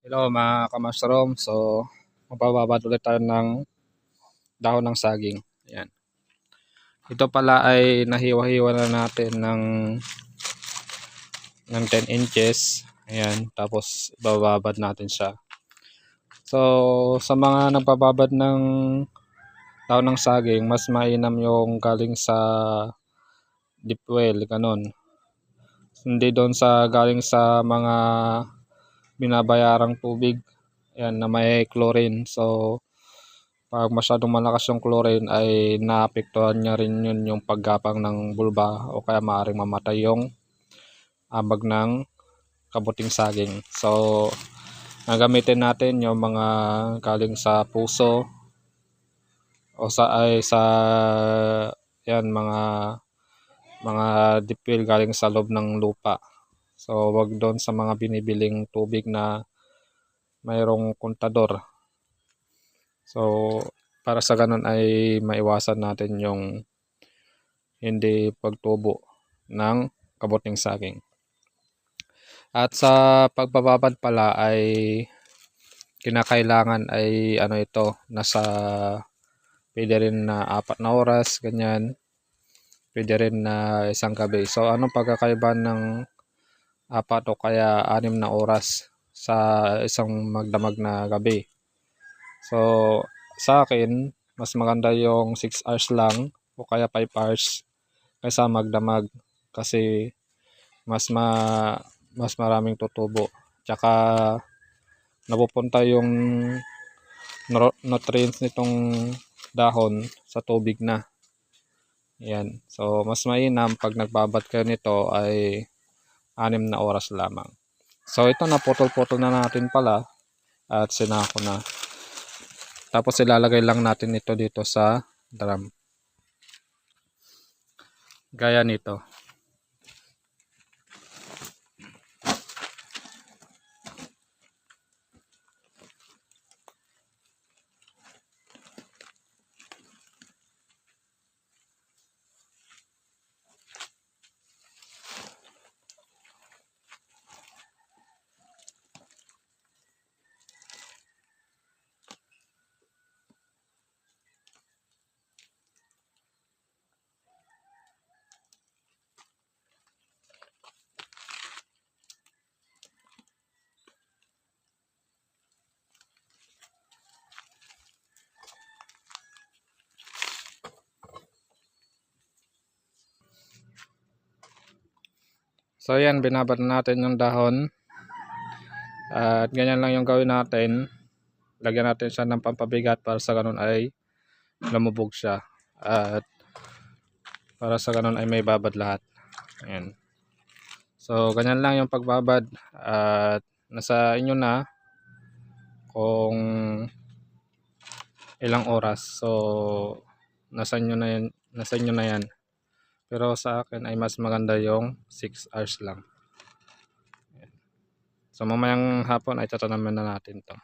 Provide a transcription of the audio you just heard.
Hello mga kamushroom. So, magbababad ulit tayo ng dahon ng saging. Ayan. Ito pala ay nahiwa-hiwa na natin ng ng 10 inches. Ayan. Tapos, bababad natin siya. So, sa mga nagbababad ng dahon ng saging, mas mainam yung galing sa deep well, ganun. Hindi doon sa galing sa mga binabayarang tubig. Yan na may chlorine. So pag masyadong malakas yung chlorine ay naapektuhan niya rin yun yung paggapang ng bulba o kaya maaaring mamatay yung abag ng kabuting saging. So nagamitin natin yung mga galing sa puso o sa ay sa yan mga mga well galing sa loob ng lupa So, wag doon sa mga binibiling tubig na mayroong kontador. So, para sa ganun ay maiwasan natin yung hindi pagtubo ng kabuting saging. At sa pagbababad pala ay kinakailangan ay ano ito, nasa pwede rin na apat na oras, ganyan. Pwede rin na isang gabi. So, anong pagkakaiba ng apat o kaya anim na oras sa isang magdamag na gabi. So, sa akin, mas maganda yung 6 hours lang o kaya 5 hours kaysa magdamag kasi mas ma mas maraming tutubo. Tsaka napupunta yung nutrients nitong dahon sa tubig na. Yan. So, mas mainam pag nagbabad kayo nito ay anim na oras lamang. So ito na putol-putol na natin pala at sinako na. Tapos ilalagay lang natin ito dito sa drum. Gaya nito. So yan, binabad natin yung dahon. At ganyan lang yung gawin natin. Lagyan natin siya ng pampabigat para sa ganun ay lumubog siya. At para sa ganun ay may babad lahat. Ayan. So ganyan lang yung pagbabad. At nasa inyo na kung ilang oras. So nasa inyo na yan, nasa inyo na yan. Pero sa akin ay mas maganda yung 6 hours lang. So mamayang hapon ay tatanaman na natin to.